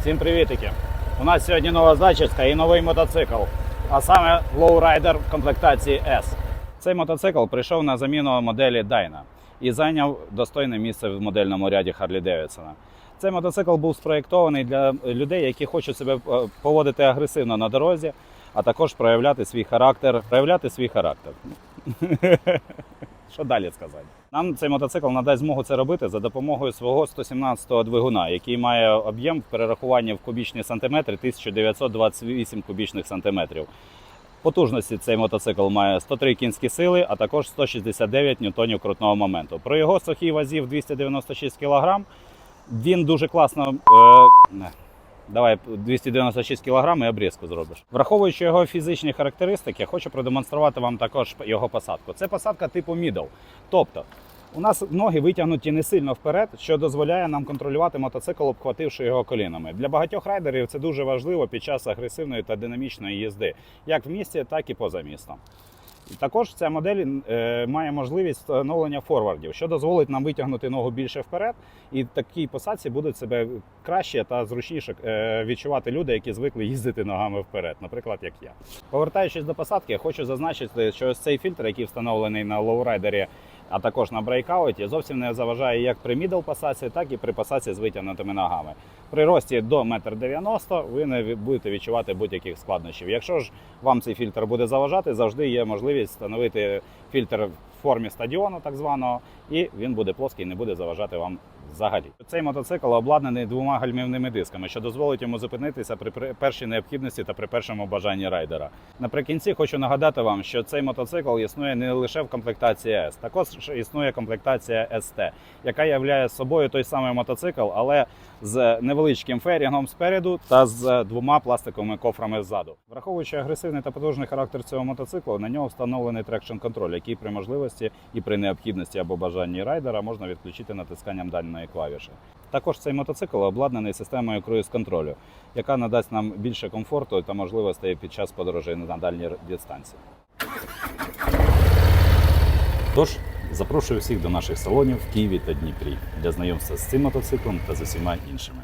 Всім привітики! У нас сьогодні нова зачіска і новий мотоцикл, а саме Lowrider в комплектації S. Цей мотоцикл прийшов на заміну моделі Dyna і зайняв достойне місце в модельному ряді Harley Davidson. Цей мотоцикл був спроєктований для людей, які хочуть себе е, поводити агресивно на дорозі, а також проявляти свій характер, проявляти свій характер. Що далі сказати? Нам цей мотоцикл надасть змогу це робити за допомогою свого 117-го двигуна, який має об'єм в перерахуванні в кубічні сантиметри 1928 кубічних сантиметрів. Потужності цей мотоцикл має 103 кінські сили, а також 169 ньютонів крутного моменту. Про його сухій вазі в 296 кг він дуже класно. Е. Давай 296 кг і обрізку зробиш. Враховуючи його фізичні характеристики, хочу продемонструвати вам також його посадку. Це посадка типу middle. Тобто, у нас ноги витягнуті не сильно вперед, що дозволяє нам контролювати мотоцикл, обхвативши його колінами. Для багатьох райдерів це дуже важливо під час агресивної та динамічної їзди, як в місті, так і поза містом. Також ця модель е, має можливість встановлення форвардів, що дозволить нам витягнути ногу більше вперед, і в такій посадці будуть себе краще та зручніше е, відчувати люди, які звикли їздити ногами вперед, наприклад, як я. Повертаючись до посадки, хочу зазначити, що ось цей фільтр, який встановлений на лоурайдері, а також на брейкауті, зовсім не заважає як при мідл пасаці, так і при пасаці з витягнутими ногами. При рості до 1,90 м ви не будете відчувати будь-яких складнощів. Якщо ж вам цей фільтр буде заважати, завжди є можливість встановити фільтр в формі стадіону, так званого, і він буде плоский, не буде заважати вам взагалі. Цей мотоцикл обладнаний двома гальмівними дисками, що дозволить йому зупинитися при першій необхідності та при першому бажанні райдера. Наприкінці хочу нагадати вам, що цей мотоцикл існує не лише в комплектації S, також існує комплектація ST, яка являє собою той самий мотоцикл, але з невеличким ферінгом спереду та з двома пластиковими кофрами ззаду. Враховуючи агресивний та потужний характер цього мотоциклу, на нього встановлений трекшн контроль, який при можливості і при необхідності або бажанні райдера можна відключити натисканням дальної клавіші. Також цей мотоцикл обладнаний системою круїз-контролю, яка надасть нам більше комфорту та можливостей під час подорожей на дальні дистанції. Тож запрошую всіх до наших салонів в Києві та Дніпрі для знайомства з цим мотоциклом та з усіма іншими.